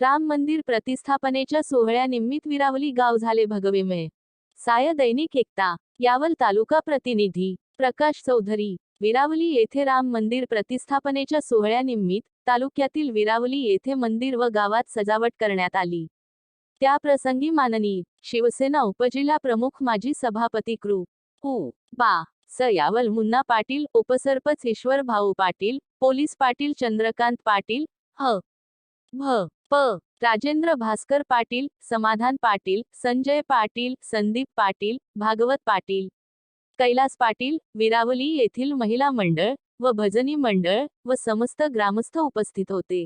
राम मंदिर प्रतिस्थापनेच्या सोहळ्यानिमित्त विरावली गाव झाले भगवेमय. साय दैनिक एकता यावल तालुका प्रतिनिधी प्रकाश चौधरी विरावली येथे राम मंदिर प्रतिस्थापनेच्या सोहळ्यानिमित्त तालुक्यातील विरावली येथे मंदिर व गावात सजावट करण्यात आली. त्या प्रसंगी माननीय शिवसेना उपजिल्हा प्रमुख माजी सभापती कृ. हु. बा. स. यावल मुन्ना पाटील उपसरपंच ईश्वर भाऊ पाटील पोलीस पाटील चंद्रकांत पाटील ह. भ. प. राजेंद्र भास्कर पाटील समाधान पाटील संजय पाटील संदीप पाटील भागवत पाटील. कैलास पाटील विरावली येथील महिला मंडळ व भजनी मंडळ व समस्त ग्रामस्थ उपस्थित होते.